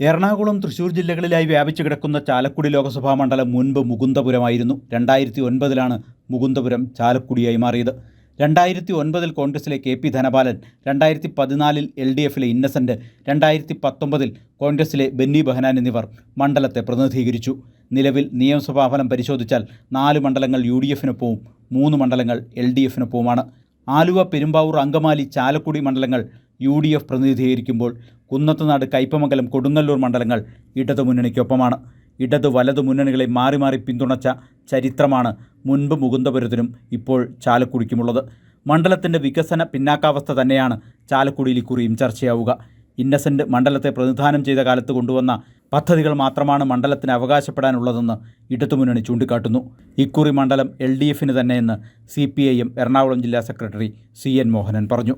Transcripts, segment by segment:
എറണാകുളം തൃശൂർ ജില്ലകളിലായി വ്യാപിച്ചു കിടക്കുന്ന ചാലക്കുടി ലോക്സഭാ മണ്ഡലം മുൻപ് മുകുന്ദപുരമായിരുന്നു. രണ്ടായിരത്തി ഒൻപതിലാണ് മുകുന്ദപുരം ചാലക്കുടിയായി മാറിയത്. രണ്ടായിരത്തി ഒൻപതിൽ കോൺഗ്രസിലെ കെ പി ധനപാലൻ രണ്ടായിരത്തി പതിനാലിൽ എൽ ഡി എഫിലെ ഇന്നസെന്റ് രണ്ടായിരത്തി പത്തൊമ്പതിൽ കോൺഗ്രസിലെ ബെന്നി ബഹനാൻ എന്നിവർ മണ്ഡലത്തെ പ്രതിനിധീകരിച്ചു. നിലവിൽ നിയമസഭാ ഫലം പരിശോധിച്ചാൽ നാല് മണ്ഡലങ്ങൾ യു ഡി എഫിനൊപ്പവും മൂന്ന് മണ്ഡലങ്ങൾ എൽ ഡി എഫിനൊപ്പവുമാണ്. ആലുവ പെരുമ്പാവൂർ അങ്കമാലി ചാലക്കുടി മണ്ഡലങ്ങൾ യു ഡി എഫ് പ്രതിനിധീകരിക്കുമ്പോൾ കുന്നത്തുനാട് കയ്പമംഗലം കൊടുങ്ങല്ലൂർ മണ്ഡലങ്ങൾ ഇടതു മുന്നണിക്കൊപ്പമാണ്. ഇടതു വലതു മുന്നണികളെ മാറി മാറി പിന്തുണച്ച ചരിത്രമാണ് മുൻപ് മുകുന്ദപുരത്തിനും ഇപ്പോൾ ചാലക്കുടിക്കുമുള്ളത്. മണ്ഡലത്തിന്റെ വികസന പിന്നാക്കാവസ്ഥ തന്നെയാണ് ചാലക്കുടിയിൽ ഇക്കുറിയും ചർച്ചയാവുക. ഇന്നസെന്റ് മണ്ഡലത്തെ പ്രതിനിധാനം ചെയ്ത കാലത്ത് കൊണ്ടുവന്ന പദ്ധതികൾ മാത്രമാണ് മണ്ഡലത്തിന് അവകാശപ്പെടാനുള്ളതെന്ന് ഇടതുമുന്നണി ചൂണ്ടിക്കാട്ടുന്നു. ഇക്കുറി മണ്ഡലം എൽ ഡി എഫിന് തന്നെയെന്ന് C P I M Ernakulam ജില്ലാ സെക്രട്ടറി സി എൻ മോഹനൻ പറഞ്ഞു.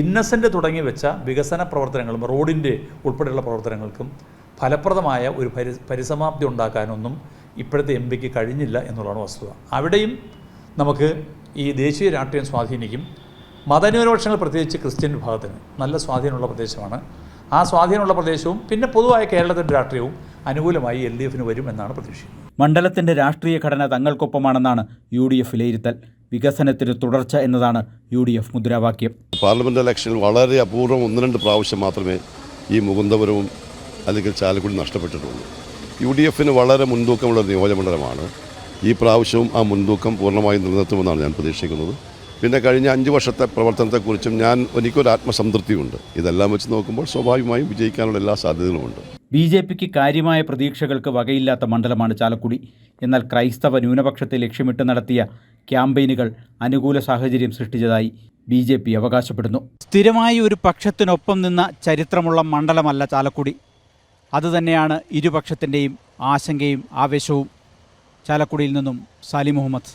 ഇന്നസെന്റ് തുടങ്ങി വെച്ച വികസന പ്രവർത്തനങ്ങളും റോഡിന്റെ ഉൾപ്പെടെയുള്ള പ്രവർത്തനങ്ങൾക്കും ഫലപ്രദമായ ഒരു പരി പരിസമാപ്തി ഉണ്ടാക്കാനൊന്നും ഇപ്പോഴത്തെ എം പിക്ക് കഴിഞ്ഞില്ല എന്നുള്ളതാണ് വസ്തുത. അവിടെയും നമുക്ക് ഈ ദേശീയ രാഷ്ട്രീയം സ്വാധീനിക്കും. മതന്യൂനപക്ഷങ്ങൾ പ്രത്യേകിച്ച് ക്രിസ്ത്യൻ വിഭാഗത്തിന് നല്ല സ്വാധീനമുള്ള പ്രദേശമാണ്. ആ സ്വാധീനമുള്ള പ്രദേശവും പിന്നെ പൊതുവായ കേരളത്തിന്റെ രാഷ്ട്രീയവും അനുകൂലമായി എൽ ഡി എഫിന് വരും എന്നാണ് പ്രതീക്ഷിക്കുന്നത്. മണ്ഡലത്തിന്റെ രാഷ്ട്രീയ ഘടന തങ്ങൾക്കൊപ്പമാണെന്നാണ് യു ഡി എഫ് വിലയിരുത്തൽ. വികസനത്തിന് തുടർച്ച എന്നതാണ് യു ഡി എഫ് മുദ്രാവാക്യം. പാർലമെന്റ് ഇലക്ഷനിൽ വളരെ അപൂർവം ഒന്ന് രണ്ട് പ്രാവശ്യം മാത്രമേ ഈ മുകുന്ദപുരവും അല്ലെങ്കിൽ ചാലക്കുടി നഷ്ടപ്പെട്ടിട്ടുള്ളൂ. യു ഡി എഫിന് വളരെ മുൻതൂക്കമുള്ള നിയോജകമണ്ഡലമാണ് ഈ പ്രാവശ്യവും ആ മുൻതൂക്കം പൂർണമായി നിലനിർത്തുമെന്നാണ് ഞാൻ പ്രതീക്ഷിക്കുന്നത്. പിന്നെ കഴിഞ്ഞ അഞ്ച് വർഷത്തെ പ്രവർത്തനത്തെക്കുറിച്ചും ഞാൻ എനിക്കൊരു ആത്മസംതൃപ്തിയുണ്ട്. ഇതെല്ലാം വെച്ച് നോക്കുമ്പോൾ സ്വാഭാവികമായും വിജയിക്കാനുള്ള എല്ലാ സാധ്യതകളുമുണ്ട്. ബി ജെ പിക്ക് കാര്യമായ പ്രതീക്ഷകൾക്ക് വകയില്ലാത്ത മണ്ഡലമാണ് ചാലക്കുടി. എന്നാൽ ക്രൈസ്തവ ന്യൂനപക്ഷത്തെ ലക്ഷ്യമിട്ട് നടത്തിയ ക്യാമ്പയിനുകൾ അനുകൂല സാഹചര്യം സൃഷ്ടിച്ചതായി ബി ജെ പി അവകാശപ്പെടുന്നു. സ്ഥിരമായി ഒരു പക്ഷത്തിനൊപ്പം നിന്ന ചരിത്രമുള്ള മണ്ഡലമല്ല ചാലക്കുടി. അതുതന്നെയാണ് ഇരുപക്ഷത്തിന്റെയും ആശങ്കയും ആവേശവും. ചാലക്കുടിയിൽ നിന്നും സാലി മുഹമ്മദ്.